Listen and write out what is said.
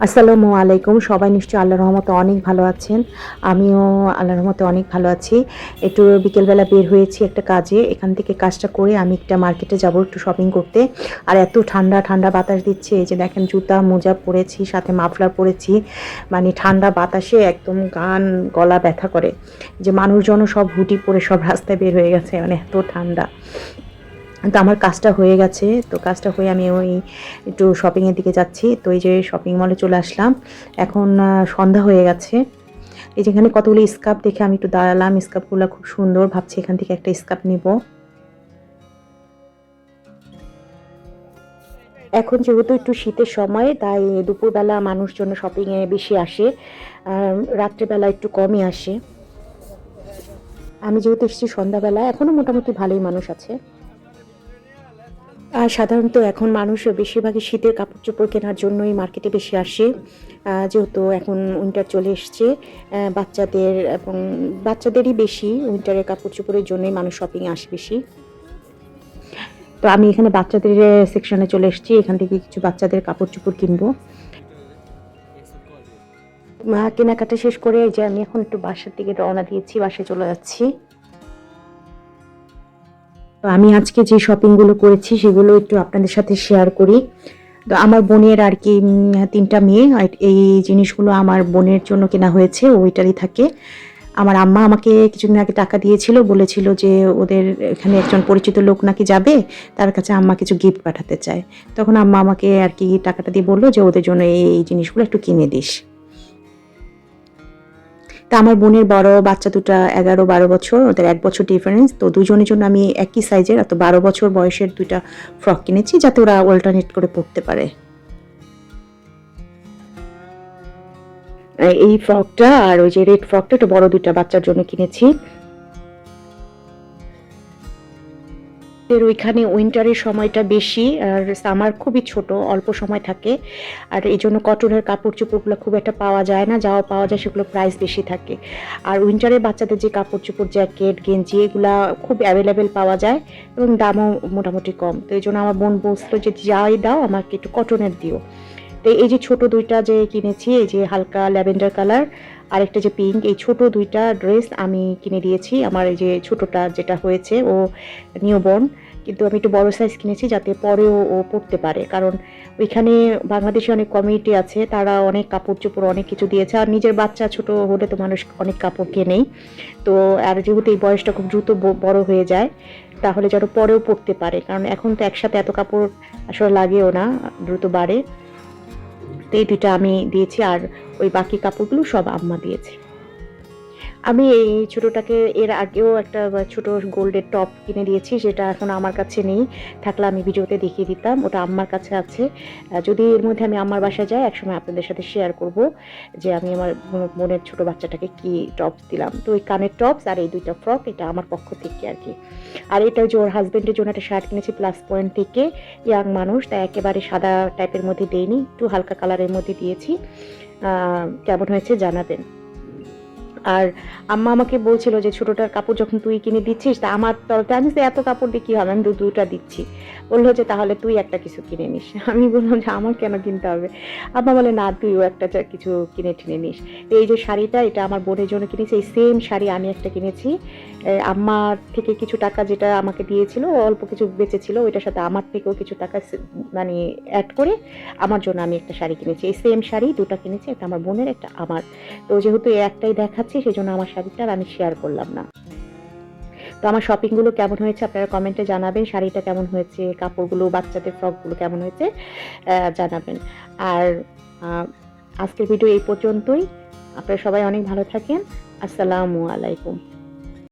আসসালামু আলাইকুম। সবাই নিশ্চয়ই আল্লাহর রহমতে অনেক ভালো আছেন। আমিও আল্লাহর রহমতে অনেক ভালো আছি। একটু বিকেলবেলা বের হয়েছি একটা কাজে। এখান থেকে কাজটা করে আমি একটা মার্কেটে যাব একটু শপিং করতে। আর এত ঠান্ডা ঠান্ডা বাতাস দিচ্ছে। এই যে দেখেন জুতা, মোজা পরেছি, সাথে মাফলার পরেছি। মানে ঠান্ডা বাতাসে একদম গান, গলা ব্যথা করে। যে মানুষজনও সব হুটি পরে সব রাস্তায় বের হয়ে গেছে। মানে এত ঠান্ডা। তো আমার কাজটা হয়ে গেছে। তো কাজটা হয়ে আমি ওই একটু শপিংয়ের দিকে যাচ্ছি। তো এই যে শপিং মলে চলে আসলাম। এখন সন্ধ্যা হয়ে গেছে। এই যেখানে কতগুলো স্কার্ফ দেখে আমি একটু দাঁড়ালাম। স্কার্ফগুলো খুব সুন্দর। ভাবছি এখান থেকে একটা স্কার্ফ নিব। এখন যেহেতু একটু শীতের সময়, তাই দুপুরবেলা মানুষজন শপিংয়ে বেশি আসে। রাত্রেবেলা একটু কমই আসে। আমি যেহেতু এসেছি সন্ধ্যাবেলা এখনও মোটামুটি ভালোই মানুষ আছে। আর সাধারণত এখন মানুষ বেশিরভাগই শীতের কাপড় চোপড় কেনার জন্যই মার্কেটে বেশি আসে। যেহেতু এখন উইন্টার চলে এসছে বাচ্চাদের এবং বাচ্চাদেরই বেশি উইন্টারের কাপড় চোপড়ের জন্যই মানুষ শপিংয়ে আসে বেশি। তো আমি এখানে বাচ্চাদের সেকশনে চলে এসেছি, এখান থেকে কিছু বাচ্চাদের কাপড় চোপড় কিনবো কেনাকাটা শেষ করে যে আমি এখন একটু বাসার দিকে রওনা দিয়েছি, বাসায় চলে যাচ্ছি। আমি আজকে যে শপিংগুলো করেছি, সেগুলো একটু আপনাদের সাথে শেয়ার করি। তো আমার বোনের আর কি তিনটা মেয়ে। এই জিনিসগুলো আমার বোনের জন্য কেনা হয়েছে ওইটারই থাকে। আমার আম্মা আমাকে কিছুদিন আগে টাকা দিয়েছিল, বলেছিল যে ওদের এখানে একজন পরিচিত লোক নাকি যাবে, তার কাছে আম্মা কিছু গিফট পাঠাতে চায়। তখন আম্মা আমাকে আর কি টাকাটা দিয়ে বলল যে, ওদের জন্য এই জিনিসগুলো একটু কিনে দিস। তা আমার বোনের বড় বাচ্চা দুটা এগারো, বারো বছর, ওদের এক বছর ডিফারেন্স তো দুজনের জন্য আমি একই সাইজের অত বারো বছর বয়সের দুইটা ফ্রক কিনেছি যাতে ওরা অল্টারনেট করে পড়তে পারে। এই ফ্রকটা আর ওই যে রেড ফ্রকটা একটু বড় দুইটা বাচ্চার জন্য কিনেছি। এর ওইখানে উইন্টারের সময়টা বেশি, আর সামার খুবই ছোট, অল্প সময় থাকে। আর এই জন্য কটনের কাপড় চোপড়গুলো খুব একটা পাওয়া যায় না যাওয়া পাওয়া যায় সেগুলো প্রাইস বেশি থাকে। আর উইন্টারে বাচ্চাদের যে কাপড় চোপড় জ্যাকেট গেঞ্জি, এগুলা খুব অ্যাভেলেবেল পাওয়া যায় এবং দামও মোটামুটি কম। তো এই জন্য আমার বোন বলছিল যে, যাই দাও, আমাকে একটু কটনের দিও। তো এই যে ছোট দুইটা যে কিনেছি, এই যে হালকা ল্যাভেন্ডার কালার আরেকটা যে পিঙ্ক এই ছোট দুইটা ড্রেস আমি কিনে দিয়েছি। আমার এই যে ছোটটা যেটা হয়েছে, ও নিউবর্ন কিন্তু আমি একটু বড় সাইজ কিনেছি যাতে পরেও ও পড়তে পারে। কারণ ওইখানে বাংলাদেশে অনেক কমিউনিটি আছে, তারা অনেক কাপড় চোপড় অনেক কিছু দিয়েছে। আর নিজের বাচ্চা ছোট হলে তো মানুষ অনেক কাপড় কেনেই। তো আর যেহেতু এই বয়সটা খুব দ্রুত বড় হয়ে যায়, তাহলে যেন পরেও পড়তে পারে। কারণ এখন তো একসাথে এত কাপড় আসলে লাগেও না, দ্রুত বাড়ে। তো এই দুইটা আমি দিয়েছি আর ওই বাকি কাপড়গুলো সব আম্মা দিয়েছে। আমি এই ছোটোটাকে এর আগেও একটা ছোট গোল্ডের টপ কিনে দিয়েছি, যেটা এখন আমার কাছে নেই। থাকলে আমি ভিডিওতে দেখিয়ে দিতাম, ওটা আমার কাছে আছে। যদি এর মধ্যে আমি আমার বাসায় যাই, একসময় আপনাদের সাথে শেয়ার করব যে আমি আমার বোন- বোনের ছোট বাচ্চাটাকে কি টপস দিলাম। তো ওই কানের টপস আর এই দুইটা ফ্রক এটা আমার পক্ষ থেকে আর কি। আর এটা যে ওর হাজবেন্ডের জন্য একটা শার্ট কিনেছি প্লাস পয়েন্ট থেকে ইয়াং মানুষ, তাই একেবারে সাদা টাইপের মধ্যে দেইনি, একটু হালকা কালারের মধ্যে দিয়েছি। কেমন হয়েছে জানাবেন। আর আম্মা আমাকে বলছিল যে ছোটোটার কাপড় যখন তুই কিনে দিচ্ছিস, তা আমার তরফে আমি এত কাপড় দিয়ে কী হবে? আমি দু দুটা দিচ্ছি। বলল যে তাহলে তুই একটা কিছু কিনে নিস। আমি বললাম যে আমার কেন কিনতে হবে? আম্মা বলে, না, তুইও একটা কিছু কিনে টিনে নিস। এই যে শাড়িটা, এটা আমার বোনের জন্য কিনেছি। এই সেম শাড়ি আমি একটা কিনেছি। আম্মার থেকে কিছু টাকা যেটা আমাকে দিয়েছিল অল্প কিছু বেঁচেছিল, ওইটার সাথে আমার থেকেও কিছু টাকা মানে অ্যাড করে আমার জন্য আমি একটা শাড়ি কিনেছি। এই সেম শাড়ি, দুটো কিনেছি, একটা আমার বোনের, একটা আমার। তো যেহেতু একটাই দেখাচ্ছি সেই জন্য আমার শাড়িটা আর আমি শেয়ার করলাম না। তো আমার শপিংগুলো কেমন হয়েছে আপনারা কমেন্টে জানাবেন, শাড়িটা কেমন হয়েছে, কাপড়গুলো, বাচ্চাদের ফ্রকগুলো কেমন হয়েছে জানাবেন। আর আজকের ভিডিও এই পর্যন্তই। আপনারা সবাই অনেক ভালো থাকেন। আসসালামু আলাইকুম।